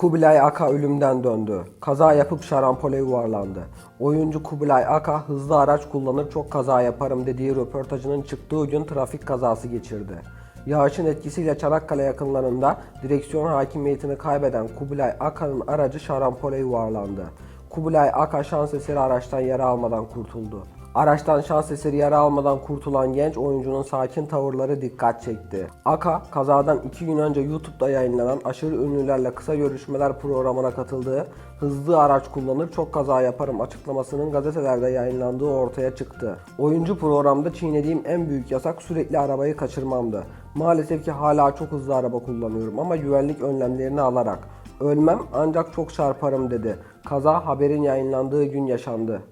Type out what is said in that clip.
Kubilay Aka ölümden döndü. Kaza yapıp şarampole yuvarlandı. Oyuncu Kubilay Aka hızlı araç kullanır çok kaza yaparım dediği röportajının çıktığı gün trafik kazası geçirdi. Yağışın etkisiyle Çanakkale yakınlarında direksiyon hakimiyetini kaybeden Kubilay Aka'nın aracı şarampole yuvarlandı. Kubilay Aka şans eseri araçtan yara almadan kurtuldu. Araçtan şans eseri yara almadan kurtulan genç oyuncunun sakin tavırları dikkat çekti. Aka, kazadan 2 gün önce YouTube'da yayınlanan aşırı ünlülerle kısa görüşmeler programına katıldığı hızlı araç kullanır çok kaza yaparım açıklamasının gazetelerde yayınlandığı ortaya çıktı. Oyuncu programda çiğnediğim en büyük yasak sürekli arabayı kaçırmamdı. Maalesef ki hala çok hızlı araba kullanıyorum ama güvenlik önlemlerini alarak. Ölmem ancak çok çarparım dedi. Kaza haberin yayınlandığı gün yaşandı.